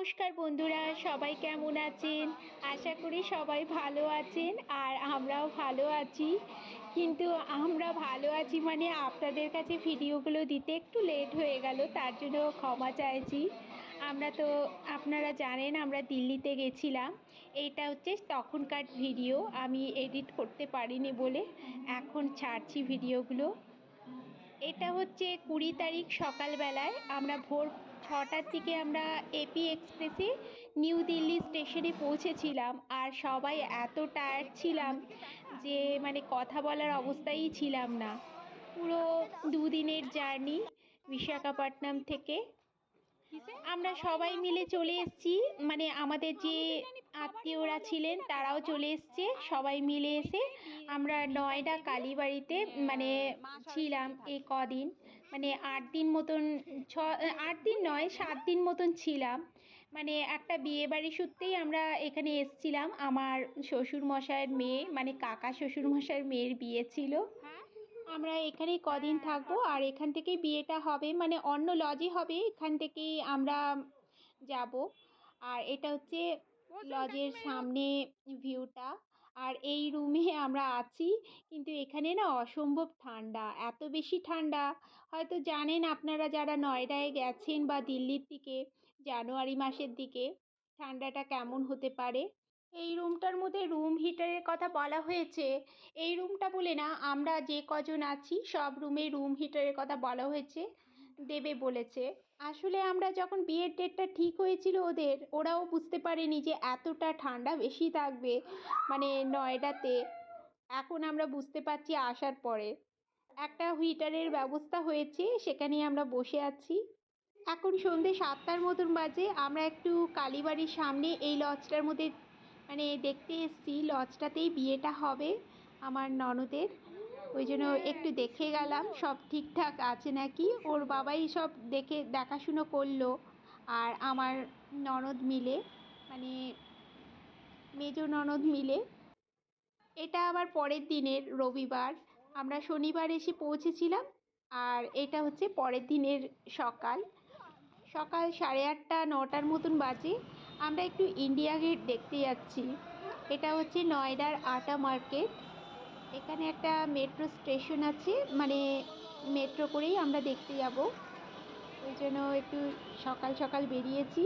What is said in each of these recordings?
নমস্কার বন্ধুরা, সবাই কেমন আছেন? আশা করি সবাই ভালো আছেন আর আমরাও ভালো আছি। কিন্তু আমরা ভালো আছি মানে আপনাদের কাছে ভিডিওগুলো দিতে একটু লেট হয়ে গেল, তার জন্য ক্ষমা চাইছি। আমরা তো, আপনারা জানেন আমরা দিল্লিতে গেছিলাম। এটা হচ্ছে তখনকার ভিডিও, আমি এডিট করতে পারিনি বলে এখন ছাড়ছি ভিডিওগুলো। এটা হচ্ছে কুড়ি তারিখ সকালবেলায় আমরা ভোর ছটার দিকে আমরা এপি এক্সপ্রেসে নিউ দিল্লি স্টেশনে পৌঁছেছিলাম আর সবাই এত টায়ার্ড ছিলাম যে মানে কথা বলার অবস্থায় ছিলাম না। পুরো দুদিনের জার্নি বিশাখাপট্টনম থেকে। আমরা সবাই মিলে চলে এসেছি মানে আমাদের যে আত্মীয়রা ছিলেন তারাও চলে এসছে, সবাই মিলে এসে আমরা নয়ডা কালীবাড়িতে মানে ছিলাম এই কদিন। মানে আট দিন মতন ছ আট দিন নয় সাত দিন মতন ছিলাম। মানে একটা বিয়ে বাড়ি সূত্রেই আমরা এখানে এসছিলাম। আমার শ্বশুর মশাইয়ের মেয়ে মানে কাকা শ্বশুর মশাইয়ের মেয়ের বিয়ে ছিল। আমরা এখানেই কদিন থাকব আর এখান থেকেই বিয়েটা হবে। মানে অন্য লজে হবে এখান থেকেই আমরা যাব। আর এটা হচ্ছে লজের সামনে ভিউটা আর এই রুমে আমরা আছি। কিন্তু এখানে না অসম্ভব ঠান্ডা, এত বেশি ঠান্ডা। হয়তো জানেন আপনারা যারা নয়ডায় গেছেন বা দিল্লির দিকে, জানুয়ারি মাসের দিকে, ঠান্ডাটা কেমন হতে পারে? এই রুমটার মধ্যে রুম হিটারের কথা বলা হয়েছে। এই রুমটা বলে না, আমরা যে কজন আছি, সব রুমে রুম হিটারের কথা বলা হয়েছে। দেবে বলেছে। আসলে আমরা যখন বিয়ের ডেটটা ঠিক হয়েছিল ওদের, ওরাও বুঝতে পারেনি যে এতটা ঠান্ডা বেশি থাকবে মানে নয়ডাতে এখন আমরা বুঝতে পারছি আসার পরে। একটা হিটারের ব্যবস্থা হয়েছে সেখানে আমরা বসে আছি। এখন সন্ধে সাতটার মতন বাজে, আমরা একটু কালীবাড়ির সামনে এই লজটার মধ্যে মানে দেখতে এসেছি, লজটাতেই বিয়েটা হবে আমার ননদের। ওই জন্য একটু দেখে গেলাম, সব ঠিকঠাক আছে নাকি? ওর বাবাই সব দেখে দেখাশুনো করল আর আমার ননদ মিলে মানে মেজো ননদ মিলে। এটা আবার পরের দিনের রবিবার, আমরা শনিবার এসে পৌঁছেছিলাম আর এটা হচ্ছে পরের দিনের সকাল। সকাল সাড়ে আটটা, নটার মতন বাজে। আমরা একটু ইন্ডিয়া গেট দেখতে যাচ্ছি। এটা হচ্ছে নয়ডার আটা মার্কেট। এখানে একটা মেট্রো স্টেশন আছে মানে মেট্রো করেই আমরা দেখতে যাব। ওই জন্য একটু সকাল সকাল বেরিয়েছি।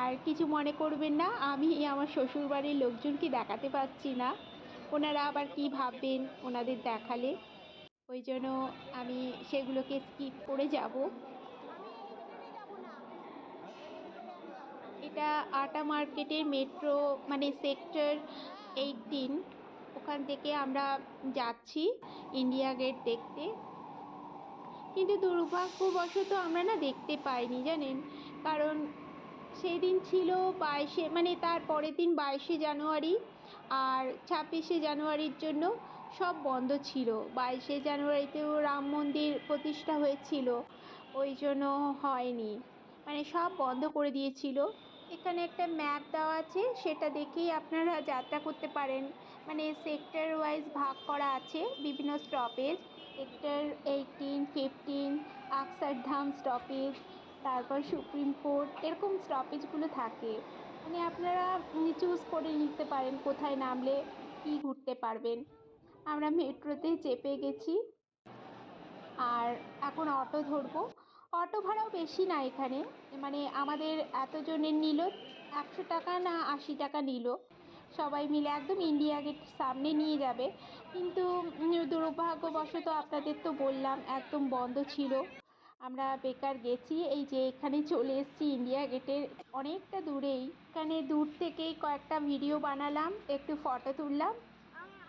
আর কিছু মনে করবেন না, আমি আমার শ্বশুরবাড়ির লোকজনকে দেখাতে পারছি না। ওনারা আবার কি ভাববেন, ওনাদের দেখালে। ওই জন্য আমি সেগুলোকে স্কিপ করে যাব। এটা আটা মার্কেটের মেট্রো মানে সেক্টর এইটিন ওখান থেকে আমরা যাচ্ছি ইন্ডিয়া গেট দেখতে। কিন্তু দুর্ভাগ্যবশত আমরা না দেখতে পাইনি, জানেন? কারণ সেই দিন ছিল বাইশে মানে তার পরের দিন বাইশে জানুয়ারি আর ছাব্বিশে জানুয়ারির জন্য সব বন্ধ ছিল। বাইশে জানুয়ারিতেও রাম মন্দির প্রতিষ্ঠা হয়েছিল, ওই জন্য হয়নি। মানে সব বন্ধ করে দিয়েছিল। এখানে একটা ম্যাপ দেওয়া আছে, সেটা দেখেই আপনারা যাত্রা করতে পারেন। মানে সেক্টর ওয়াইজ ভাগ করা আছে বিভিন্ন stoppage sector eighteen fifteen Akshardham stoppage তারপর সুপ্রিম কোর্ট এরকম স্টপেজগুলো থাকে। মানে আপনারা চুজ করে নিতে পারেন কোথায় নামলে কী ঘুরতে পারবেন। আমরা মেট্রোতে চেপে গেছি। আর এখন অটো ধরবো। অটো ভাড়াও বেশি না এখানে। মানে আমাদের এতজনের নিল, একশো টাকা না আশি টাকা নিল। সবাই মিলে একদম ইন্ডিয়া গেট সামনে নিয়ে যাবে। কিন্তু দুর্ভাগ্যবশত আপনাদের তো বললাম, একদম বন্ধ ছিল। আমরা বেকার গেছি, এই যে এখানে চলে এসেছি ইন্ডিয়া গেটের অনেকটা দূরেই। এখানে দূর থেকেই কয়েকটা ভিডিও বানালাম, একটু ফটো তুললাম,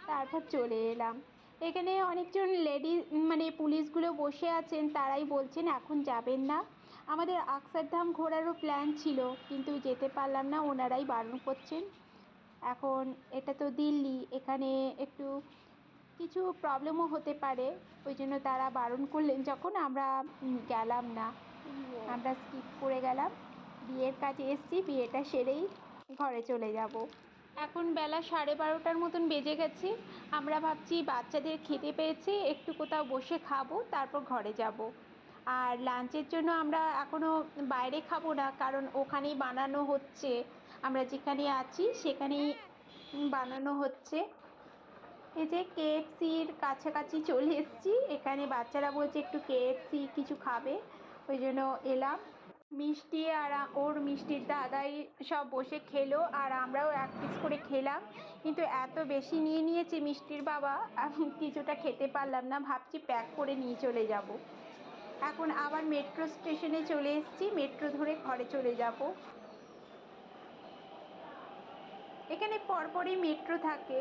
তারপর চলে এলাম। এখানে অনেকজন লেডি মানে পুলিশগুলো বসে আছেন, তারাই বলছেন এখন যাবেন না। আমাদের আকসারধাম ঘোরারও প্ল্যান ছিল, কিন্তু যেতে পারলাম না, ওনারাই বারণ করছেন। এখন এটা তো দিল্লি, এখানে একটু কিছু প্রবলেমও হতে পারে, ওই জন্য তারা বারণ করলেন যখন আমরা গেলাম না। আমরা স্কিপ করে গেলাম, বিয়ের কাজে এসছি, বিয়েটা সেরেই ঘরে চলে যাব। এখন বেলা সাড়ে বারোটার মতন বেজে গেছে। আমরা ভাবছি বাচ্চাদের খেতে পেয়েছে, একটু কোথাও বসে খাব, তারপর ঘরে যাব। আর লাঞ্চের জন্য আমরা এখনও বাইরে খাব না, কারণ ওখানেই বানানো হচ্ছে। আমরা যেখানে আছি সেখানেই বানানো হচ্ছে। এই যে কেএফসির কাছাকাছি চলে এসেছি, এখানে বাচ্চারা বলছে একটু কেএফসি কিছু খাবে, ওই জন্য এলাম। মিষ্টি আর ওর মিষ্টির দাদাই সব বসে খেলো আর আমরাও এক পিস করে খেলাম। কিন্তু এত বেশি নিয়ে নিয়েছে মিষ্টির বাবা, আমি কিছুটা খেতে পারলাম না, ভাবছি প্যাক করে নিয়ে চলে যাব। এখন আবার মেট্রো স্টেশনে চলে এসেছি মেট্রো ধরে ঘরে চলে যাব। এখানে পরপরই মেট্রো থাকে।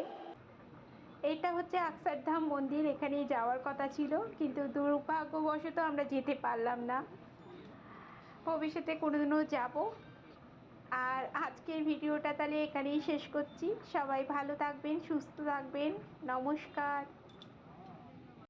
এটা হচ্ছে আকসারধাম মন্দির এখানে যাওয়ার কথা ছিল, কিন্তু দুর্ভাগ্যবশত আমরা যেতে পারলাম না। ভবিষ্যতে কোনোদিনও যাব। আর আজকের ভিডিওটা তাহলে এখানেই শেষ করছি। সবাই ভালো থাকবেন, সুস্থ থাকবেন। নমস্কার।